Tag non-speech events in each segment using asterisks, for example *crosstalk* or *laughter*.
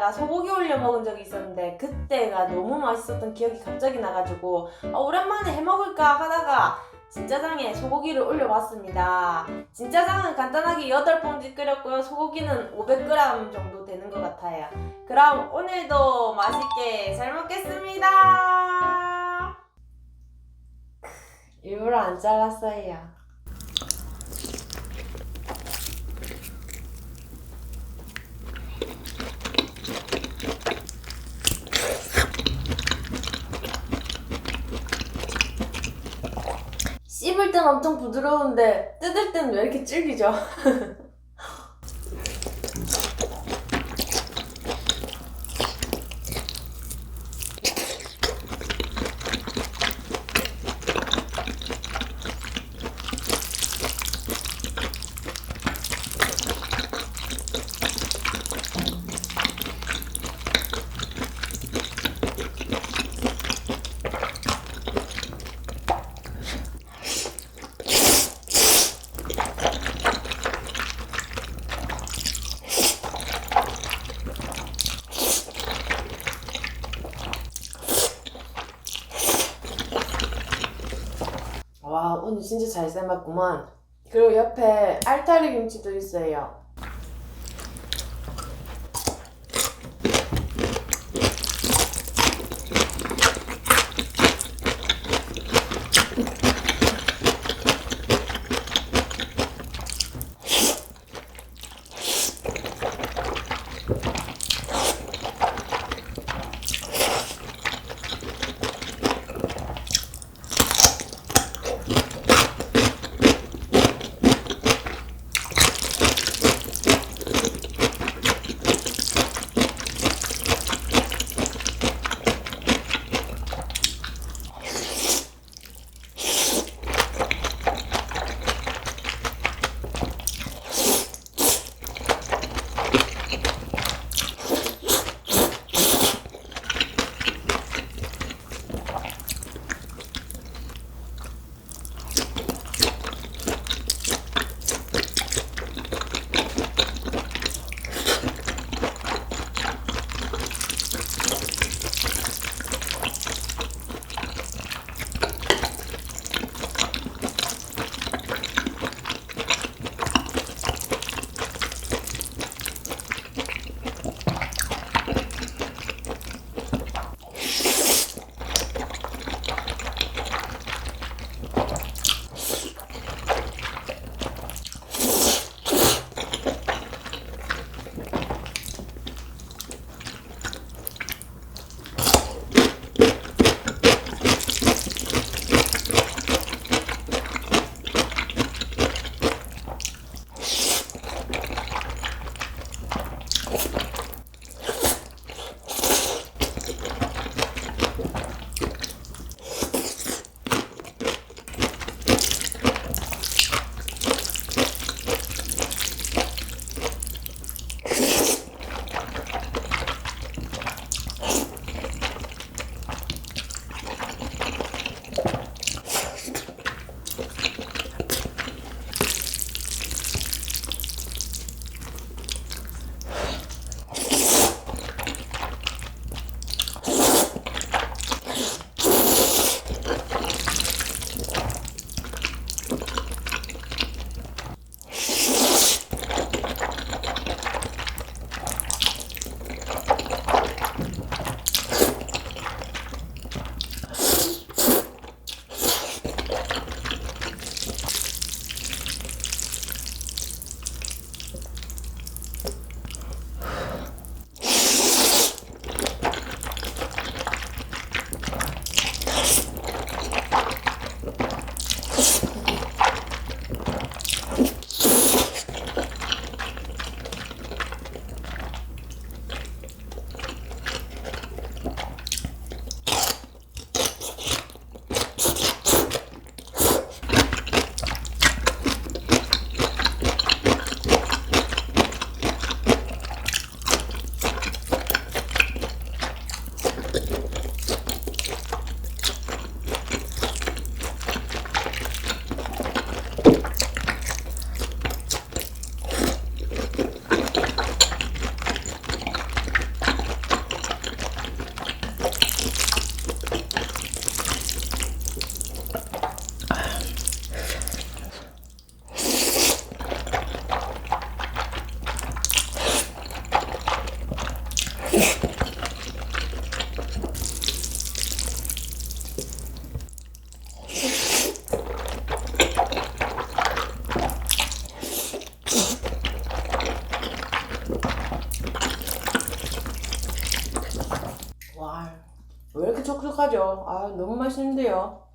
진짜장에다가 소고기 올려 먹은 적이 있었는데 그때가 너무 맛있었던 기억이 갑자기 나가지고 아, 오랜만에 해 먹을까 하다가 진짜장에 소고기를 올려봤습니다. 진짜장은 간단하게 8봉지 끓였고요. 소고기는 500g 정도 되는 것 같아요. 그럼 오늘도 맛있게 잘 먹겠습니다. 일부러 안 잘랐어요. 씹을 땐 엄청 부드러운데 뜯을 땐 왜 이렇게 질기죠? *laughs* 근데 진짜 잘 삶았구만. 그리고 옆에 알타리 김치도 있어요. 와, 왜 이렇게 촉촉하죠? 아, 너무 맛있는데요.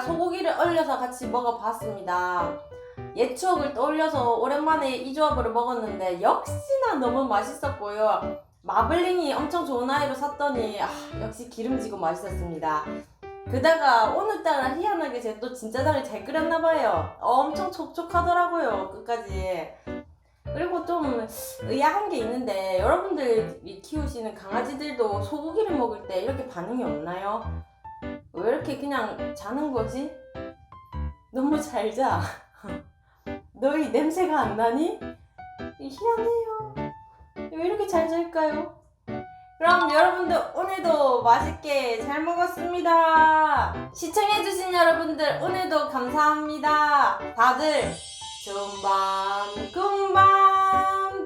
소고기를 얼려서 같이 먹어봤습니다. 옛 추억을 떠올려서 오랜만에 이 조합으로 먹었는데 역시나 너무 맛있었고요. 마블링이 엄청 좋은 아이로 샀더니 아, 역시 기름지고 맛있었습니다. 그다가 오늘따라 희한하게 제가 또 진짜 장을 잘 끓였나봐요. 엄청 촉촉하더라고요, 끝까지. 그리고 좀 의아한 게 있는데 여러분들이 키우시는 강아지들도 소고기를 먹을 때 이렇게 반응이 없나요? 왜 이렇게 그냥 자는 거지? 너무 잘 자. *laughs* 너희 냄새가 안 나니? 희한해요. 왜 이렇게 잘 잘까요? 그럼 여러분들 오늘도 맛있게 잘 먹었습니다. 시청해주신 여러분들 오늘도 감사합니다. 다들 좋은 밤, 금방